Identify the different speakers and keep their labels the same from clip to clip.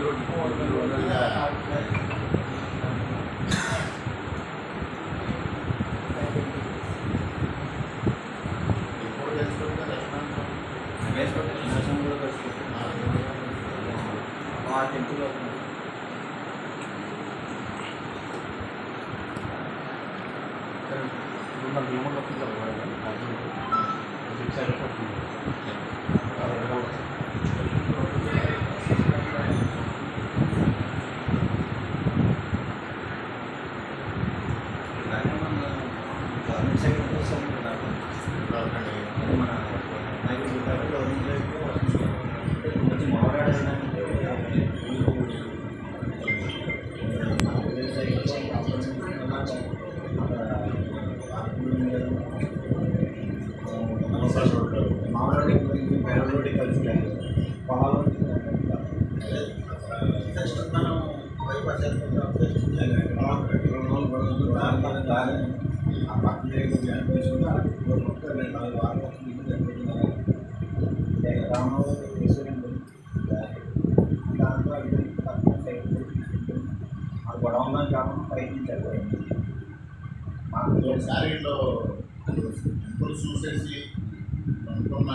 Speaker 1: రెండు వందల కిలోమీటర్లు వచ్చింది సార్ దాని ఆ పక్కనే జ్ఞానం తీసుకుని మొత్తం రెండు నాలుగు వారాలు రామరావు రెస్టారెంట్ దాంట్లో కాకుండా మాకు
Speaker 2: ఒకసారిలో టెంపుల్ చూసేసి అనుకున్న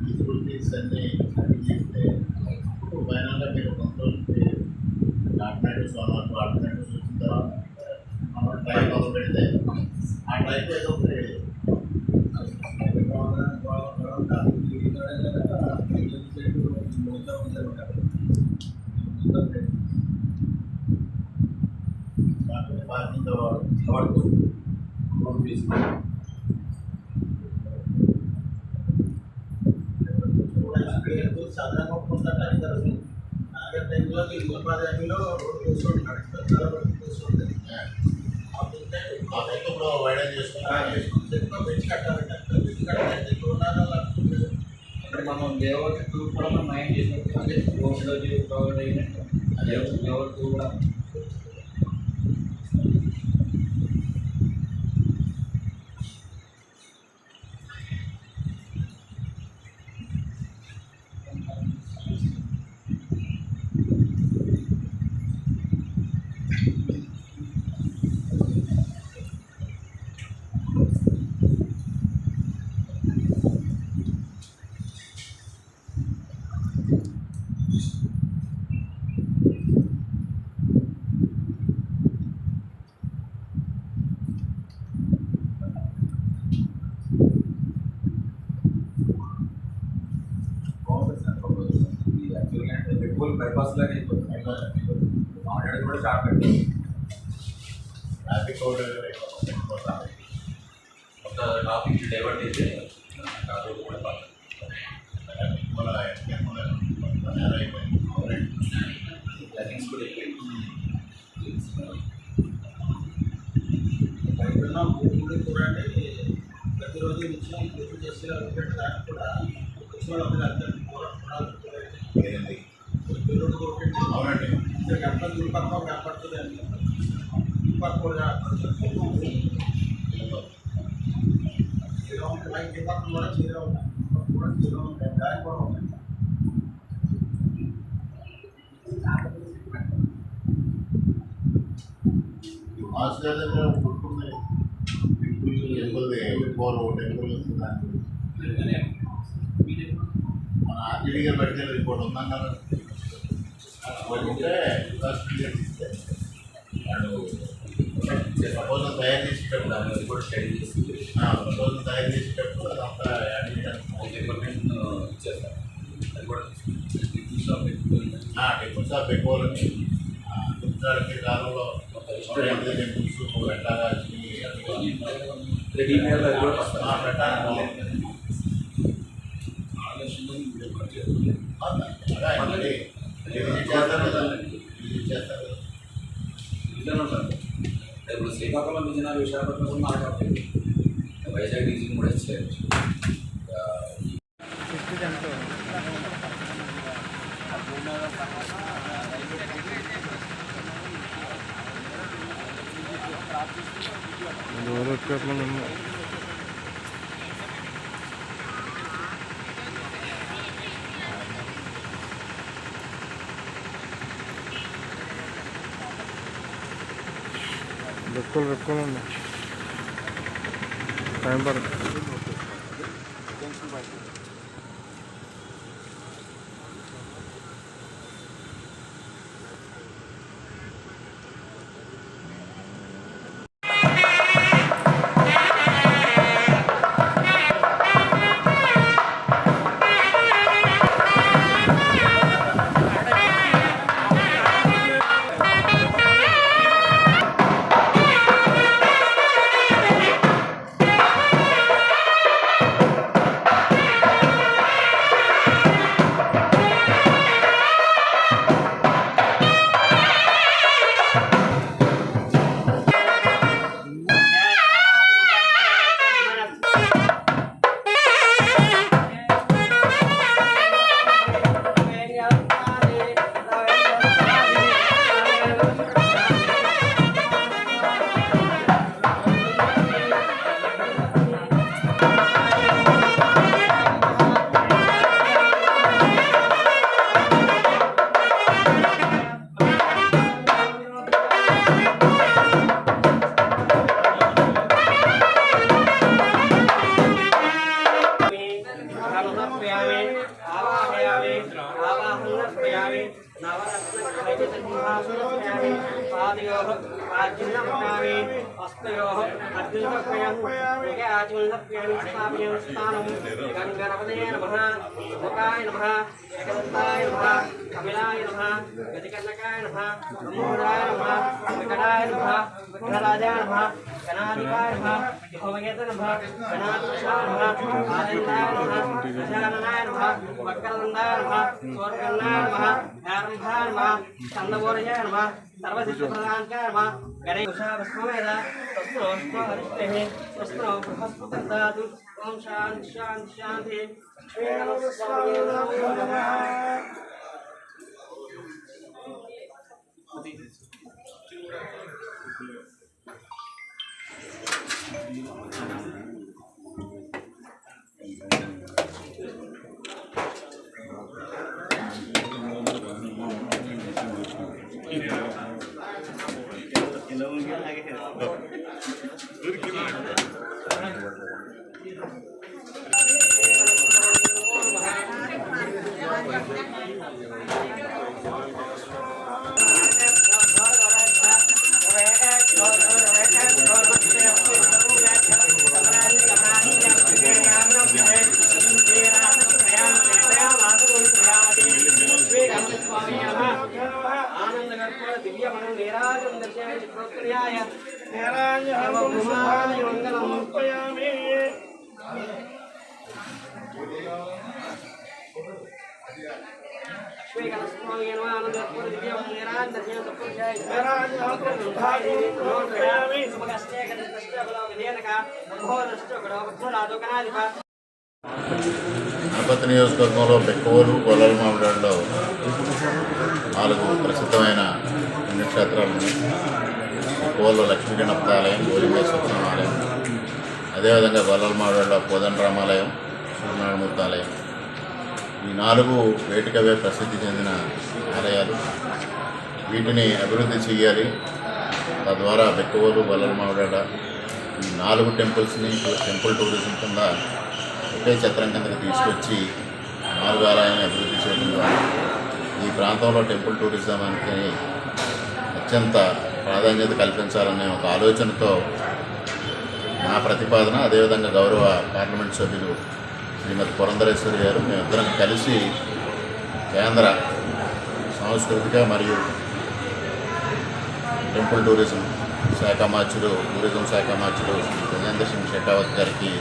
Speaker 2: ఫెసిలిటీస్ అన్ని చేస్తే ఫైనల్గా మీరు కంట్రోల్కి ఆల్టర్నేటివ్స్ వన్
Speaker 1: నాలుగు టైంలో తిరుగుబాటులో రోడ్డు చూస్తుంటాడు
Speaker 2: అదైతే ఇప్పుడు వైడన్ చేసుకున్నాం
Speaker 1: బెంచ్ కట్టాలంటే. బెంచ్ కట్టాలంటే అక్కడ మనం దేవత టూర్ కూడా మనం మైండ్ చేసినట్టు అదే రోడ్లో దేవత టూర్ కూడా
Speaker 2: మన మన నేర అయిపోయింది
Speaker 3: లైటింగ్స్ కూడా ఎక్కువ
Speaker 1: బయట ఉన్న భూములు చూడండి ప్రతిరోజు నిత్యం పూజ చేసే దానికి కూడా వచ్చిన వాళ్ళకి అర్థం
Speaker 2: ఏంది
Speaker 1: పిల్లలు కొట్టండి
Speaker 2: అవునండి.
Speaker 1: గంటలు దుర్పక్కం కనపడుతుంది అండి. దుర్పక్క కూడా కనపడుతుంది. చీర ఉంటాయి కింద కూడా చీర ఉన్నాయి కూడా చీర ఉంటాయి దాని కూడా ఉన్నాయి
Speaker 2: హాస్టల్ దగ్గర గుర్తుంది టెంపుల్ టెంపుల్ పోల్ టెంపుల్
Speaker 3: అందుకనే
Speaker 2: మన ఆర్టీడీ గారు పెట్టిన రిపోర్ట్ ఉందాం కదా ఉంటే ప్రపోజల్ తయారు చేసేటప్పుడు
Speaker 3: దాని మీద కూడా స్టడీ చేసి
Speaker 2: ప్రపోజల్ తయారు చేసేటప్పుడు అదంతా యాడ్ చేయడానికి
Speaker 3: ఇచ్చేస్తాను అది కూడా షాప్
Speaker 2: టెంపుల్స్ ఆఫ్ పెట్టుకోవాలని కాలంలో టెంపుల్స్ పెట్టాలి
Speaker 3: రెడీ
Speaker 2: పెట్టాలి అలాగే చేస్తారు కదా ఇది చేస్తారు కదా
Speaker 3: ఇట్లనే ఉంటాను ఇప్పుడు శ్రీకాకుళం విజయనగరం విశాఖపట్నం కూడా మాట్లాడుతుంది. వైజాగ్ డీజిల్ కూడా ఇచ్చారు
Speaker 4: రెక్కులు రెక్కులు ఉన్నాయి టైం పడుతుంది.
Speaker 5: అస్తయోః అర్జున సమర్పయామి ఏకే ఆచమన సమర్పయామి స్థాపయామి స్థానం గంగణపతయే నమః ముఖాయ నమః ఏకదంతాయ నమః కపిలాయ నమః గతికర్ణకాయ నమః బ్రహ్మోదాయ నమః వికటాయ నమః విఘ్నరాజాయ నమః గణాధికాయ నమః భవయేత నమః గణాధికాయ నమః ఆనందాయ నమః గజాననాయ నమః వక్రదండాయ స్వర్గన్నాయ ఆరంభాయ సర్వసిద్ధప్రదాంకాయ ఓం శాంతి శాంతి శాంతి శ్రీరామస్వామి నమః Thank you.
Speaker 2: తిరుపతి నియోజకవర్గంలో బెక్కవోలు గొల్లల మామిడాడులో నాలుగు ప్రసిద్ధమైన పుణ్యక్షేత్రాలు కోళ్ళు లక్ష్మీ గణపతాలయం ఆలయం ఆలయం అదేవిధంగా గొల్లల మామిడాడులో కోదండరామాలయం సూర్యనారాయణమూర్తి ఆలయం ఈ నాలుగు వేటికవే ప్రసిద్ధి చెందిన ఆలయాలు. వీటిని అభివృద్ధి చేయాలి తద్వారా బెక్కవోలు గొల్లల మామిడాడ ఈ నాలుగు టెంపుల్స్ని టెంపుల్ టూరిజం కింద ఒకే చత్రం కిందకి తీసుకొచ్చి నాలుగు ఆలయాన్ని అభివృద్ధి చేయడం ద్వారా ఈ ప్రాంతంలో టెంపుల్ టూరిజం అనేది అత్యంత ప్రాధాన్యత కల్పించాలనే ఒక ఆలోచనతో నా ప్రతిపాదన అదేవిధంగా గౌరవ పార్లమెంట్ సభ్యులు శ్రీమతి పురంధరేశ్వరి గారు మేమిద్దరం కలిసి కేంద్ర సాంస్కృతిక మరియు టెంపుల్ టూరిజం శాఖ మార్చులు టూరిజం శాఖ మార్చులు గజేంద్ర సింగ్ షెకావత్ గారికి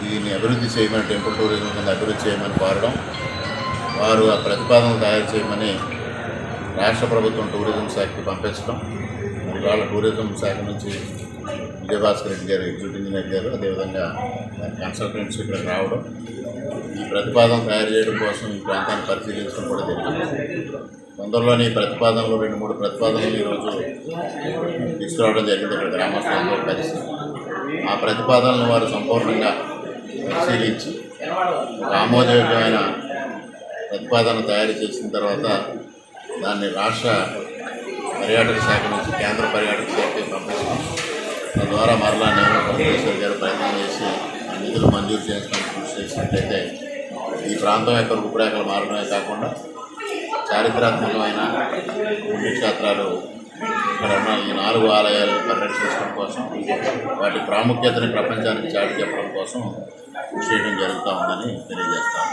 Speaker 2: దీన్ని అభివృద్ధి చేయమని టెంపుల్ టూరిజం కింద అభివృద్ధి చేయమని కోరడం వారు ఆ ప్రతిపాదన తయారు చేయమని రాష్ట్ర ప్రభుత్వం టూరిజం శాఖకి పంపించడం. మరి వాళ్ళ టూరిజం శాఖ నుంచి విజయభాస్కర్ రెడ్డి గారు ఎగ్జిక్యూటివ్ ఇంజనీర్ గారు అదేవిధంగా కన్సల్టెంట్స్ ఇక్కడ రావడం. ఈ ప్రతిపాదన తయారు చేయడం కోసం ఈ ప్రాంతాన్ని పరిశీలించడం కూడా జరిగింది తొందరలోని ఈ ప్రతిపాదనలు రెండు మూడు ప్రతిపాదనలు ఈరోజు తీసుకురావడం జరిగింది ఇక్కడ గ్రామస్తులందరూ కలిసి. ఆ ప్రతిపాదనలను వారు సంపూర్ణంగా పరిశీలించి ఆమోదయోగ్యమైన ప్రతిపాదన తయారు చేసిన తర్వాత దాన్ని రాష్ట్ర పర్యాటక శాఖ నుంచి కేంద్ర పర్యాటక శాఖకి పంపిస్తాం తద్వారా మరలా నేను పరమేశ్వర్ గారు ప్రయత్నం చేసి ఆ నిధులు మంజూరు చేయడానికి కృషి చేసినట్లయితే ఈ ప్రాంతం యొక్క రూపురేఖలు మారడమే కాకుండా చారిత్రాత్మకమైన పుణ్యక్షేత్రాలు ఇక్కడ ఉన్న ఈ నాలుగు ఆలయాలు పరిరక్షించడం కోసం వాటి ప్రాముఖ్యతని ప్రపంచానికి చాటి చెప్పడం కోసం కృషి చేయడం జరుగుతూ ఉందని తెలియజేస్తాను.